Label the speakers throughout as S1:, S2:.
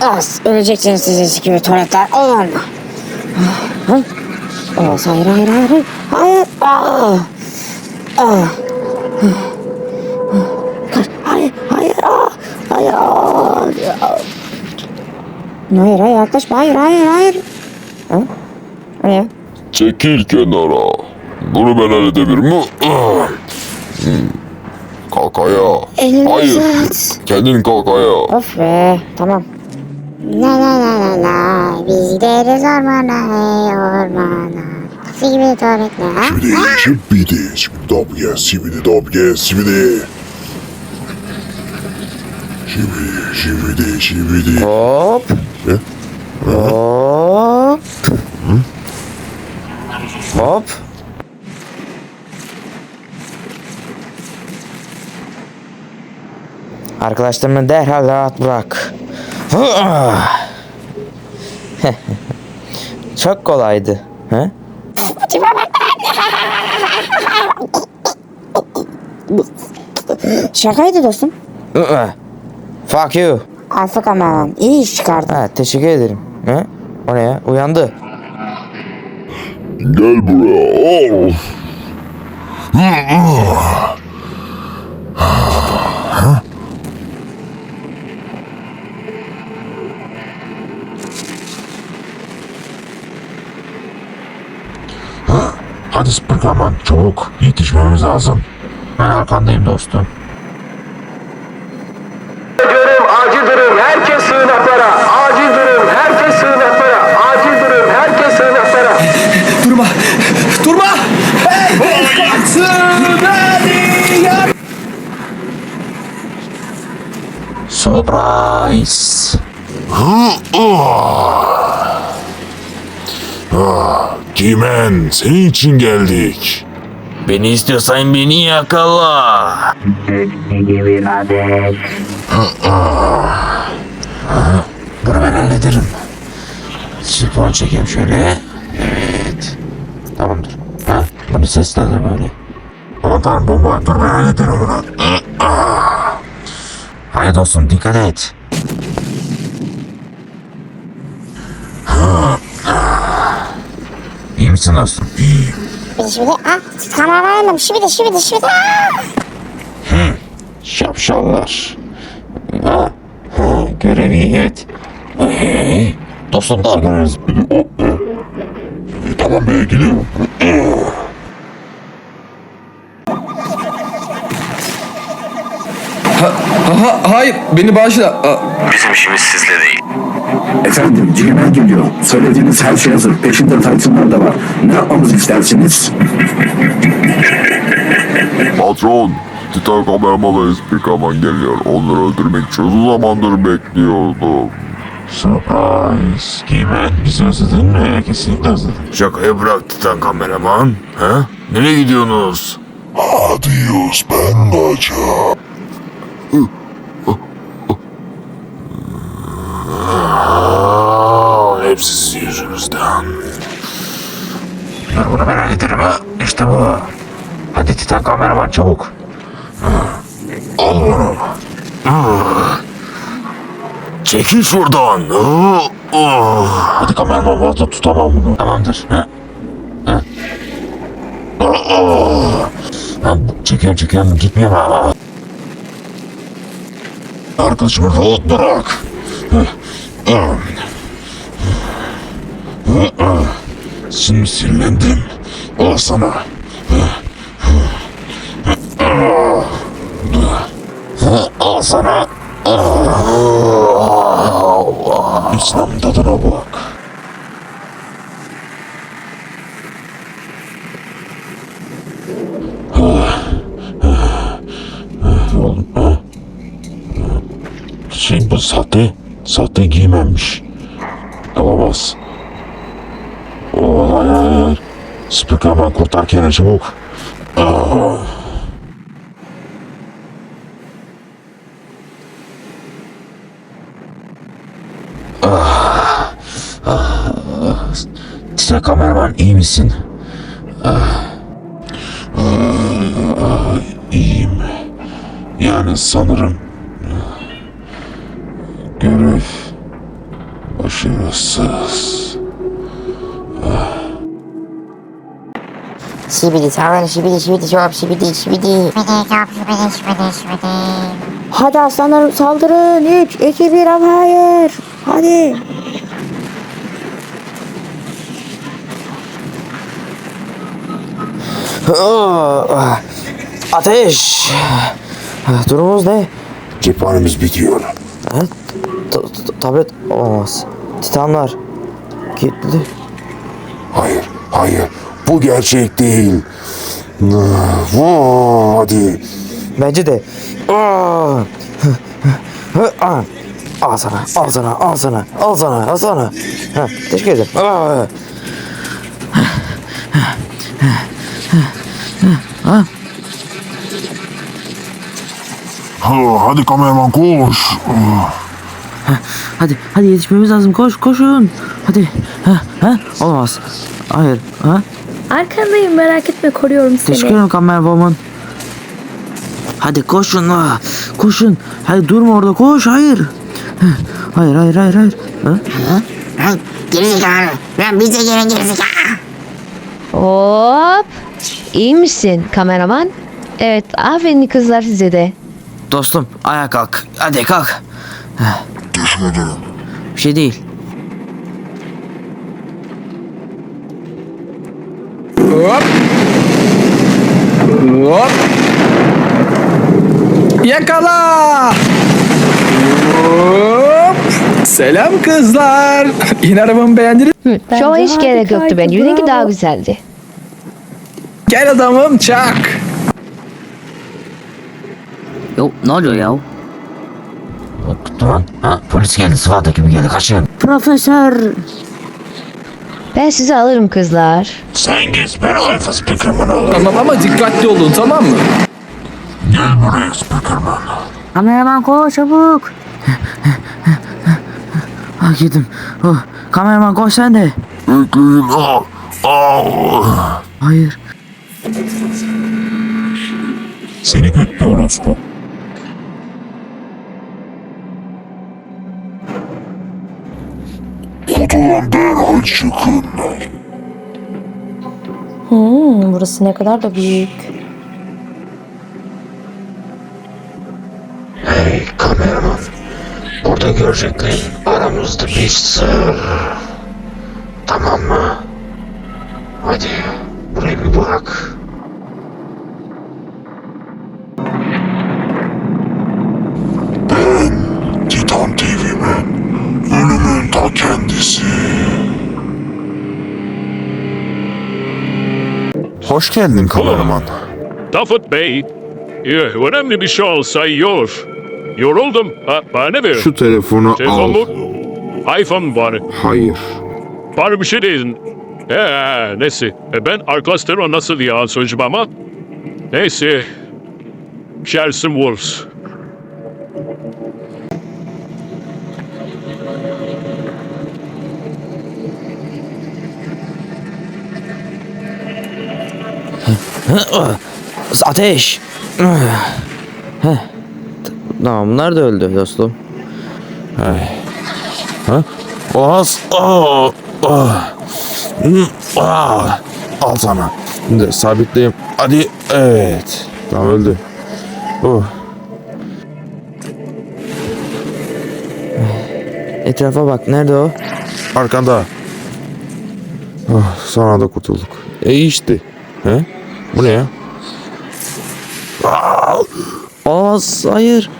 S1: Az öleceksiniz sizin gibi tuvaletler. Hayır. Olamaz. Hayır hayır hayır. Hayır. Ah. Kaç. Hayır hayır. Ah. Hayır. Ah. Hayır hayır yaklaşma. Hayır hayır hayır. Ha? O ne?
S2: Çekil kenara. Bunu ben halledebilirim. Ah. Hmm. Kalk ayağa.
S1: Elini
S2: Hayır. Kendin kalk ayağa.
S1: Of be. Tamam. La la la la la. Biz gideriz ormana. Hey ormana. Tuvaletler. Ha?
S3: Şibidi, şibidi, şibidi dobge, şibidi dobge, şibidi. Şibidi, şibidi, şibidi.
S4: Hop.
S3: Ne?
S4: Hop. Hop. Arkadaşlarımı derhal rahat bırak. Çok kolaydı. He?
S1: Şakaydı dostum.
S4: Fuck you.
S1: Alfa kameraman. İyi iş çıkardın.
S4: Ha, teşekkür ederim. He? O ne ya? Uyandı.
S2: Gel buraya. Of.
S5: Hadi Spırgaman çabuk yetişmemiz lazım. Ben arkandayım dostum.
S6: durum, acil durum, herkes sığınaklara. Acil durum, herkes sığınaklara. Acil durum, herkes sığınaklara.
S7: Durma! Durma! Hey! Tsunami ya!
S5: Surprise!
S2: Kimen senin için geldik.
S5: Beni istiyorsan beni yakala. Bunu ben hallederim. Sifon çekeyim şöyle. Evet. Tamamdır. Ha, bunu seslendir böyle. Tanrım bomba. Dur ben hallederim bunu. Hayır dostum dikkat et.
S1: Bir şimdi ah kameramanım. Şimdi şimdi şimdi. Ah!
S5: Şapşallar. Ha, ha, görevi yet. Hey, dostum daha görürüz.
S2: Tamam be gidiyorum.
S7: Aha, hayır beni bağışla.
S8: Bizim işimiz sizle değil.
S9: Efendim Cigemen geliyor. Söylediğiniz her şey hazır. Peşinde Tyson'lar da var. Ne yapmamızı istersiniz?
S2: Patron. Titan kameraman ve Spikaman geliyor. Onları öldürmek için uzun zamandır bekliyordum.
S5: Surprise. Gimen bizi özledin mi? Kesinlikle özledim.
S2: Şakayı bırak Titan kameraman. He? Nereye gidiyorsunuz?
S3: Adios ben kaçar.
S2: Hepsi sizin yüzünüzden.
S5: Dur bunu ben hallederim ha. İşte bu. Hadi Titan kameraman çabuk.
S2: Al bunu. Çekil şuradan.
S5: Hadi kameraman fazla tutamam bunu. Tamamdır. Ha? Ha? Ha, çekiyorum çekiyorum gitmiyor. Arkadaşımı rahat bırak. Şimdi sinirlendim. Al sana. Al sana. İslam tadına bak. Şey bu sahte, sahte giymemiş. Olamaz. Oo, hayır hayır. Spikerman kurtar kendini çabuk. Ah. Ah. Titre kameraman iyi misin? Ah. Ah, İyiyim. Yani sanırım görev Başarısız.
S1: Şibidi sağlar şibidi şibidi çorap şibidi şibidi. Hadi aslanlarım saldırın. 3, 2, 1 ama hayır. Hadi.
S4: Ah, Ateş. Durumumuz ne?
S3: Cephanemiz bitiyor.
S4: Ha? Ta- ta- Tablet olamaz. Titanlar. Kilitli.
S3: Hayır, hayır. Bu gerçek değil. Hadi.
S4: Bence de. Aa! Al sana, al sana, al sana, al sana, al sana. Ha, teşekkür ederim. Aa!
S3: Ha, hadi kameraman koş.
S4: Hadi, hadi yetişmemiz lazım. Koş, koşun. Hadi. Ha, ha, olamaz. Hayır, ha?
S8: Arkandayım merak etme koruyorum seni.
S4: Teşekkür ederim kameraman. Hadi koşun la. Koşun. Hayır durma orada koş. Hayır. Hayır hayır hayır hayır. Ha?
S1: Gerizekalı. Ben bize gelen gerizekalı.
S8: Hop. İyi misin kameraman? Evet aferin kızlar size de.
S4: Dostum ayağa kalk. Hadi kalk.
S3: Teşekkür ederim.
S4: Bir şey değil.
S7: Hop. Hop. Yakala. Hop. Selam kızlar. Yine arabamı beğendiniz.
S8: Hı, Şova hiç gerek yoktu bence. Bravo. daha güzeldi.
S7: Gel adamım çak.
S10: Yo ne oluyor ya?
S5: Durun. Ha, polis geldi sıvada gibi geldi kaçın.
S1: Profesör.
S8: Ben sizi alırım kızlar.
S5: Sen git ben Alfa Speakerman alırım.
S7: Tamam ama dikkatli olun tamam mı?
S5: Gel buraya Speakerman.
S1: Kameraman koş çabuk.
S4: Ha girdim. Oh, kameraman koş sen de.
S3: Bekleyin. Aa, aa.
S4: Hayır.
S5: Seni kötü orospu.
S3: Kutudan derhal çıkın.
S8: Hmm, burası ne kadar da büyük.
S5: Hey kameraman. Burada göreceklerin aramızda bir sır. Tamam mı? Hadi buraya bir bak.
S3: Titan TV'men. Ta kendisi. Hoş geldin kameraman.
S11: Tafut Bey, e, önemli bir şey olsa yiyor. Yoruldum. Ha, bana ver.
S2: Şu telefonu
S11: Telefon
S2: al.
S11: mu? iPhone var.
S2: Hayır.
S11: Var bir şey değil. Ee, neyse. E, Ben arkadaşlarıma nasıl ya sözcüm ama. Neyse. Sherson Wolves.
S4: Ateş. Heh. Tamam bunlar da öldü dostum.
S3: Aa, aa. Hı, aa. Al sana.
S2: Şimdi sabitleyeyim. Hadi. Evet. Tamam öldü. Oh.
S4: Etrafa bak nerede o?
S2: Arkanda. Oh, son anda kurtulduk. E işte. He? Bu ne ya?
S4: Olamaz hayır.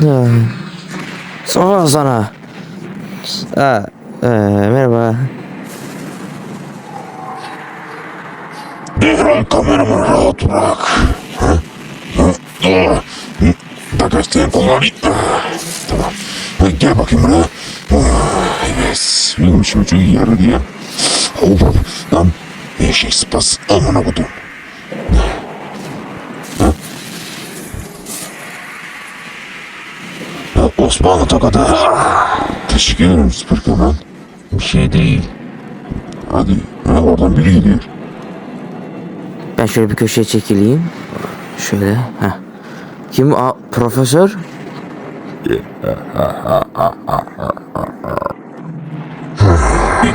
S4: Ha. Sonra sana. Ha, e, merhaba.
S5: Devran kameramanı rahat bırak. Bagajdan kullanayım. Ah, Tamam. Gel bakayım buraya. Evet. Benim çocuğu yarı diye. Of. Lan. Eşek sıpası. Amına kodum. Osmanlı tokadı. Teşekkür ederim Süperkaman. Bir şey değil. Hadi. Ha, oradan biri geliyor.
S4: Ben şöyle bir köşeye çekileyim. Şöyle. Heh. Kim? Aa, profesör?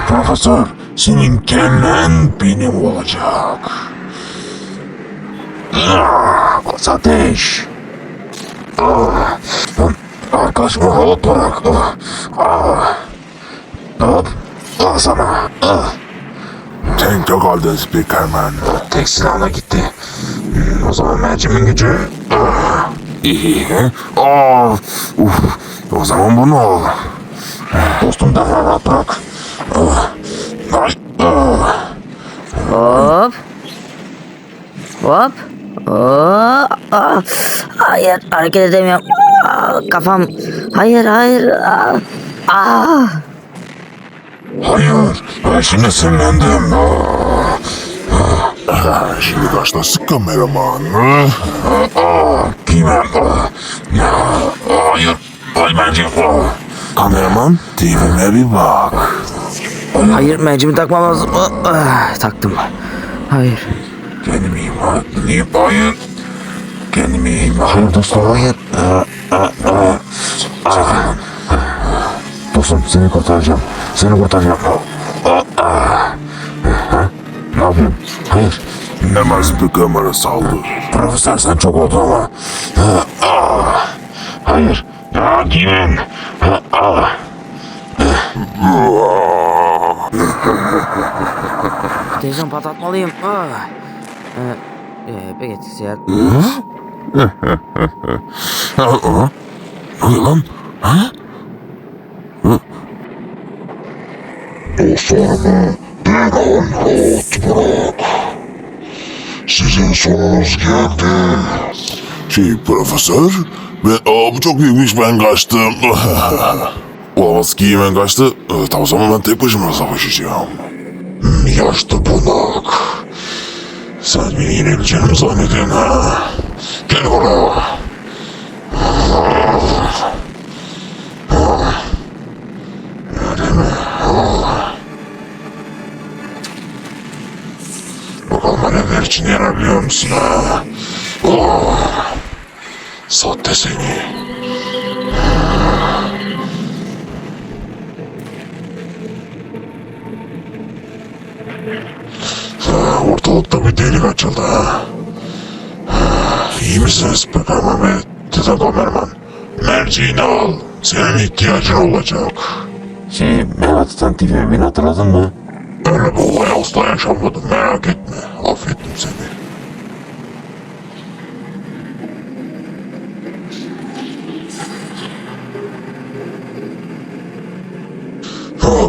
S5: Profesör, senin kellen benim olacak. Ah, Ateş. Arkadaşımı rahat bırak. Hop, al sana. Ah,
S3: Tank'te kaldın Speakerman.
S5: tek silahla gitti. Hmm, o zaman mercimin gücü.
S2: İyi. Aa, uf. O zaman bunu al.
S5: dostum daha rahat bırak.
S10: Hop. Hop. Hop. Aa, hayır hareket edemiyorum. Aa, kafam. Hayır hayır. Aa, aa.
S5: Hayır, ben şimdi sinirlendim.
S3: Şimdi
S5: ah, kime? Ah, ah, hayır, ay mercim. Ah.
S3: Kameraman, TV'me bir bak.
S4: Hayır mercimi takmam lazım. Ah, taktım. Hayır.
S5: Kendimi imha. Hayır. Kendimi imha dostum hayır. Ah, ah, ah. Ah. Dostum seni kurtaracağım. Seni kurtaracağım. Ha? Ne yapayım? Hayır.
S3: Hemen Speakerman'a saldır.
S5: Profesör sen çok oldun ama. Hayır. Ya kimin? Ah.
S4: Televizyon patlatmalıyım. Ah. Ee, e, peki
S3: Ha, ha? Ne oluyor lan? Ha?
S5: Dostlarımı derhal rahat bırak. Sizin sonunuz geldi.
S3: Şey profesör, ben, aa, bu çok büyükmüş ben kaçtım. Olamaz ki ben kaçtı. Ee, o zaman ben tek başıma savaşacağım.
S5: Yaşlı. Sen beni yenebileceğini zannediyorsun ha? Gel buraya. Bakalım neler için yarabiliyor musun ha? Oh. Sahte seni. Açıldı İyi misiniz Pekar Mehmet? Tete kameraman. Merciğini al. Senin ihtiyacın olacak. Şey, Mehmet sen TV beni hatırladın mı? Öyle bir olay asla yaşanmadı merak etme. Affettim seni.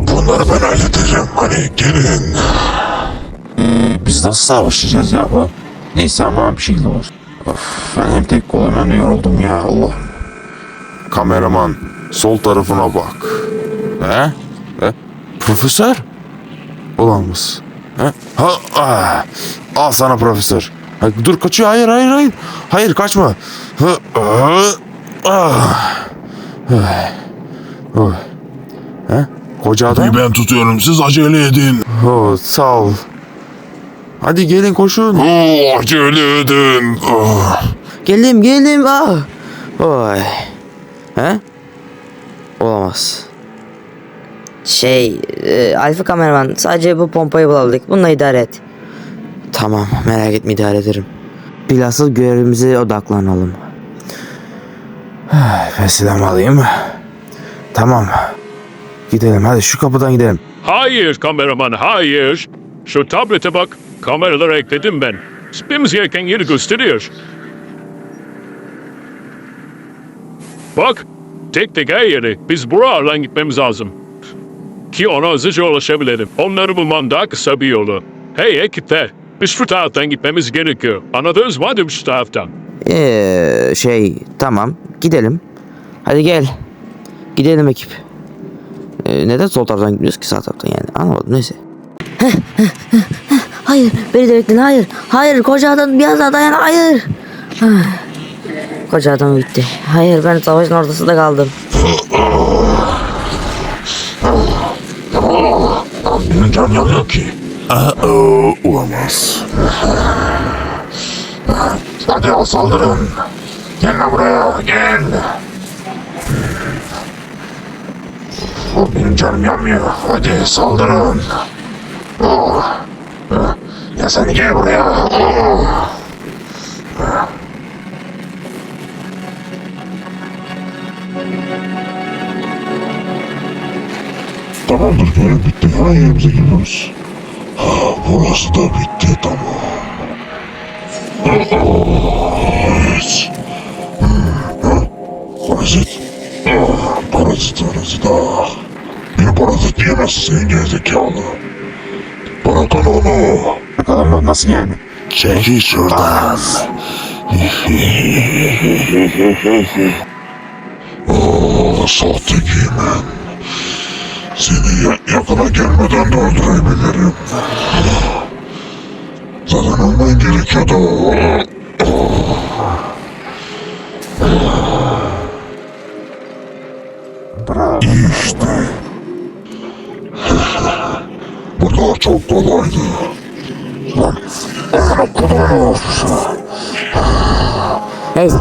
S5: Bunları ben halledeceğim. Hani gelin. Biz nasıl savaşacağız ya bu? Neyse ama bir şey olur. Of, ben hem tek kolum hem de yoruldum ya Allah.
S2: Kameraman, sol tarafına bak. He? He? Profesör? Olamaz. He? Ha, ah. Al sana profesör. Ha, dur kaçıyor. Hayır, hayır, hayır. Hayır, kaçma. Ha, ah, ah. Oy. He? Koca adam.
S3: Ben tutuyorum siz acele edin.
S2: Oh, sağ ol. Hadi gelin koşun.
S3: Oo, acele edin. Ah.
S4: Geldim geldim. Ah. Oy. He? Olamaz.
S10: Şey, e, Alfa kameraman sadece bu pompayı bulabildik. Bununla idare et.
S4: Tamam merak etme idare ederim. Bilhassa görevimize odaklanalım. Ben silahımı alayım. Tamam. Gidelim hadi şu kapıdan gidelim.
S11: Hayır kameraman hayır. Şu tablete bak. Kameraları ekledim ben. Spimiz gereken yeri gösteriyor. Bak. Tek tek her yeri. Biz buralardan gitmemiz lazım. Ki ona hızlıca ulaşabilirim. Onları bulmam daha kısa bir yolu. Hey ekipler. Biz şu taraftan gitmemiz gerekiyor. Anladınız mı? Hadi şu taraftan.
S4: Ee, şey tamam gidelim. Hadi gel. Gidelim ekip. Ee, neden sol taraftan gidiyoruz ki sağ taraftan yani anlamadım neyse.
S10: Hayır, beni de bekleyin. Hayır, hayır. Koca adam biraz daha dayan. Hayır. Koca adam bitti. Hayır, ben savaşın ortasında kaldım.
S5: Benim can yanıyor ki.
S3: Aa, olamaz.
S5: Hadi al saldırın. Gel lan buraya gel. Benim canım yanmıyor. Hadi saldırın. Oh. Ha, Ya sen gel buraya.
S3: Tamamdır görev bitti. Hemen yerimize gidiyoruz. Ha, burası da bitti tamam. Evet. Parazit. Parazit, parazit. Ah. Bir parazit yemezsin gerizekalı. Bırakın onu.
S5: Bakalım nasıl yani?
S3: Çekil şuradan. oh, sahte giymen. Seni ya- yakına gelmeden de öldürebilirim.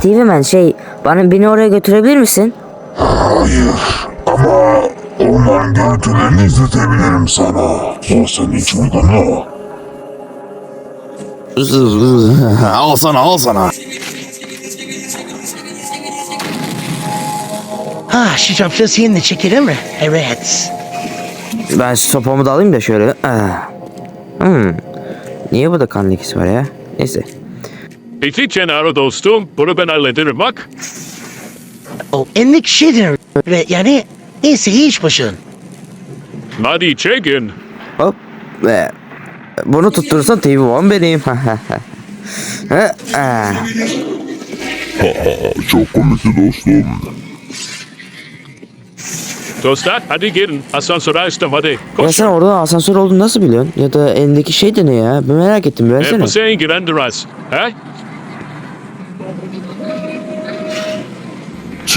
S10: Steven şey bana beni oraya götürebilir misin?
S3: Hayır ama onların görüntülerini izletebilirim sana. O senin için uygun mu?
S4: al sana al sana.
S12: Ha şu çöpçü seninle çekelim mi? Evet.
S4: Ben sopamı da alayım da şöyle. Ah. Hmm. Niye burada kan lekesi var ya? Neyse.
S11: Bitti Cenaro dostum. Bunu ben hallederim bak.
S12: O enlik şeydir. Ve yani neyse hiç başın.
S11: Hadi çekin.
S4: Hop. Ve bunu tutturursan TV One benim. Ha, ah.
S3: Çok komikti dostum.
S11: Dostlar hadi gelin. Asansöre açtım hadi.
S4: ya
S11: Koş.
S4: sen orada asansör olduğunu nasıl biliyorsun? Ya da elindeki şey de ne ya? Ben merak ettim.
S11: E,
S4: Versene.
S11: bu senin girendiras. He?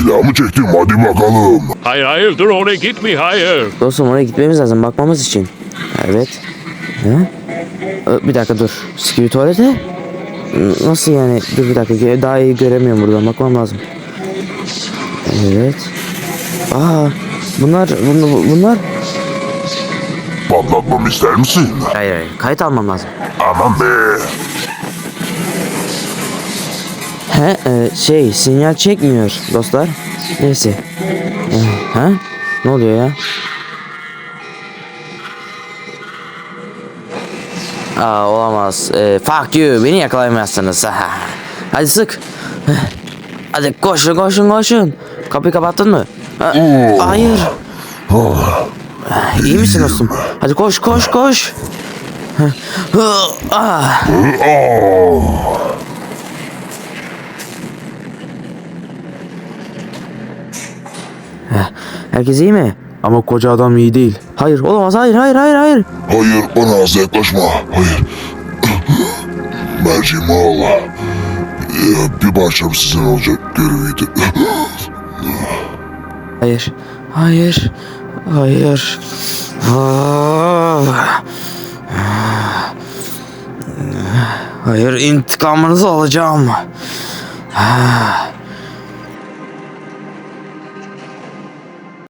S3: Silahımı çektim hadi bakalım.
S11: Hayır hayır dur oraya gitme hayır.
S4: Dostum oraya gitmemiz lazım bakmamız için. Evet. Ha? Bir dakika dur. Sikiri tuvalete? Nasıl yani? Dur bir dakika. gö- Daha iyi göremiyorum buradan. Bakmam lazım. Evet. Aa, bunlar, bunlar, bunlar.
S3: Patlatmamı ister misin?
S4: Hayır hayır. Kayıt almam lazım.
S3: Aman be.
S4: He, e, şey, sinyal çekmiyor dostlar. Neyse. E, ha? Ne oluyor ya? Aa, olamaz. E, fuck you. Beni yakalayamazsınız. Hadi sık. Hadi koşun koşun koşun. Kapıyı kapattın mı? Ha, hayır. İyi misin dostum? Hadi koş koş koş. Ah. Herkes iyi mi? Ama koca adam iyi değil. Hayır olamaz hayır hayır hayır hayır.
S3: Hayır bana az yaklaşma. Hayır. Merciğimi al. Ee, Bir parçam sizin olacak göreviydi.
S4: Hayır. Hayır. Hayır. Hayır intikamınızı alacağım. Ah.